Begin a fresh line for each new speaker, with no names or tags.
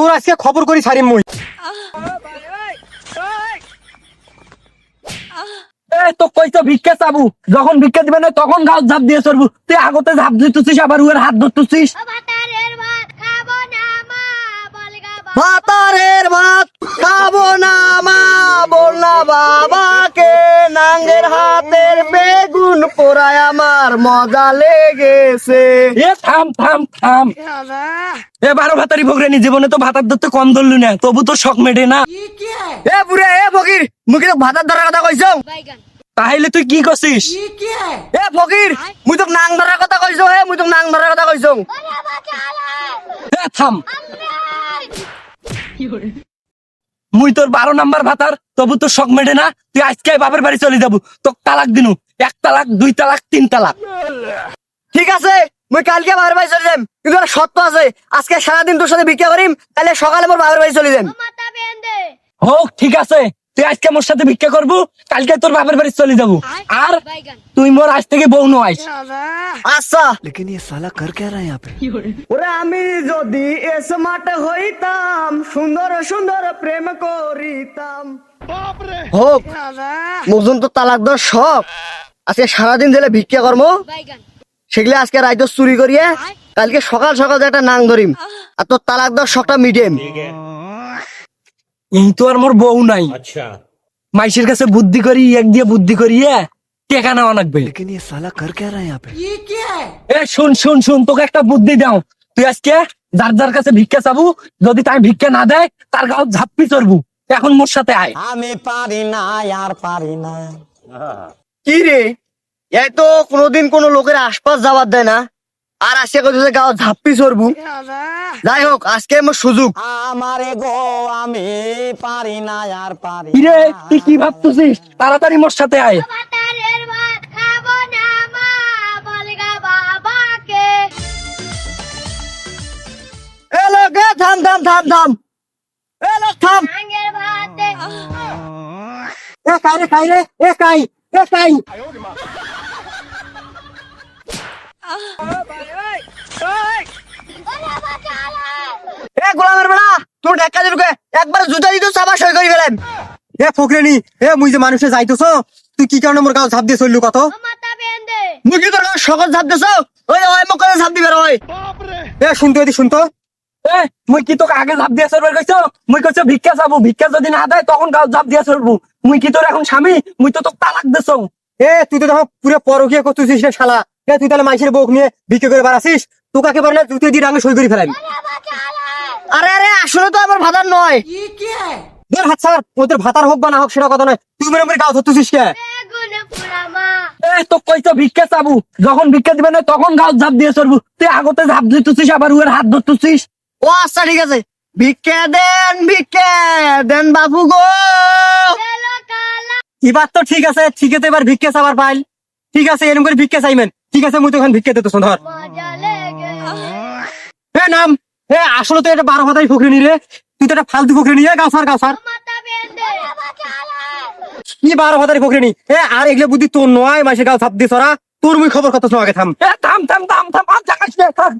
তোর আজকে খবর করি সারিম মুই।
তো কইছো ভিক্ষা চাবু। যখন ভিক্ষা দিবে না তখন গাছ ঝাপ দিয়ে চড়বু। তুই আগতে ঝাপ দিতেছিস আবার উয়ের হাত ধরতেছিস।
ভাতারের ভাত খাব না মা বাবা।
বল না বাবাকে পোড়ায় আমার মজা লেগেছে। এ থাম থাম থাম। এ বারো ভাতারি ভোগরানি জীবনে তো ভাতার ধরতে কম ধরলু না তবু তো শখ মেটে না। এ বুড়ে এ ফকির মুখে তো ভাতার ধরার কথা কইছ?
বাইগান।
তাহলে তুই কি করছিস? এ ফকির মুই তো নাং ধরার কথা কইছো হে মুই তো নাং ধরার কথা কইছো। এ থাম। মুই তোর বারো নাম্বার ভাতার তবু তোর শখ মেটে না তুই আজকে বাপের বাড়ি চলে যাব তো তালাক দিনু। এক তালাক দুই তালাক তিন তালাক ঠিক আছে মুই কালকে বাপের বাড়ি চলে যাম কিন্তু একটা শর্ত আছে আজকে সারাদিন তোর সাথে ভিক্ষা করিম তাহলে সকালে মোর বাপের বাড়ি চলে যাম
ও মাথা বেঁধে
হোক ঠিক আছে তুই আজকে মোর সাথে ভিক্ষা করবো কালকে তোর বাপের বাড়ি চলে যাবো আর
বাইগান
তুই মোর আজ থেকে বউ নয় আচ্ছা
लेकिन ये साला कर क्या रहा है यहाँ पे
ওরে আমি যদি স্মার্ট হইতাম সুন্দর সুন্দর প্রেম করিতাম হোক মুজন তো তালাক দর শখ আজকে সারাদিন জেলে ভিক্ষা কর্ম। সেগুলো আজকে রাইত চুরি করিয়ে কালকে সকাল সকাল একটা নাং ধরিম। আর তোর তালাক দশ সকটা মিডিয়াম। এই তো আর মোর বউ নাই। আচ্ছা। মাইসের কাছে বুদ্ধি করি এক দিয়ে বুদ্ধি করিয়ে টেকা নেওয়া লাগবে। শুন শুন শুন তোকে একটা বুদ্ধি দাও। তুই আজকে যার যার কাছে ভিক্ষা চাবু যদি তাই ভিক্ষা না দেয় তার গাও ঝাপ্পি চড়বু। এখন মোর সাথে আয়।
আমি পারি না আর পারি না।
কি রে? এই তো কোনোদিন কোনো লোকের আশপাশ যাবার দেয় না। আর আজকে কোথাও গাও ঝাপ্পি চড়বু। যাই হোক আজকে আমার সুযোগ।
আমারে গো আমি পারি না আর পারি
রে। তুই কি ভাবতেছিস? তাড়াতাড়ি মোর সাথে আয়।
ভাতারের ভাত খাব না মা বলগা বাবাকে।
এ লোক এ থাম থাম থাম থাম। এ লোক থাম। এ কাই রে কাই রে? এ কাই এ কাই। এ
তুই শুনতো শুনতো।
এ কি আগে ভিক্ষা ভিক্ষা যদি না দেয় তখন গাও ঝাপ দিয়ে চলবো। মুই কি তোর এখন স্বামী? মুই তো তোকে তালাক দেছো
এ, তুই তো দেখো পুরো পরকিয়া করতেছিস শালা। তুই তাহলে মাইসের বউক নিয়ে বিক্রি করে বেড়াছিস তোকে একে পারলে দিয়ে আগে সই করে
বাঁচালে
আরে আরে, আসলে তো আমার ভাতার নয়।
হাত ওদের ভাতার হোক বা না হোক, সেটা কথা নয়। তুই মনে করে গাও ধরতেছিস কে?
ভিক্ষা চাবো? যখন ভিক্ষা তখন দিয়ে তুই আগতে হাত আচ্ছা ঠিক আছে। ভিক্ষা দেন ভিক্ষা দেন বাবু গো।
ঠিক আছে ঠিক আছে ভিক্ষে ঠিক আছে এরকম করে ভিক্ষে চাইমেন ঠিক আছে, মুই তো এখন ভিক্ষে দিতেছ, ধর। হে, নাম। হে, আসলে তো এটা বারো হাতাই ফুকরি নিলে তুই তো এটা ফালতু ফুকরি নিয়ে গাছার গাছার কি বারো হাতারি ফকরি নি এ আর এগুলো বুদ্ধি তোর নয়, মাসে গাও ছাপ দিস তোর মুই খবর কত আগে থাম।
থাম থাম থাম থাম, আর থাম।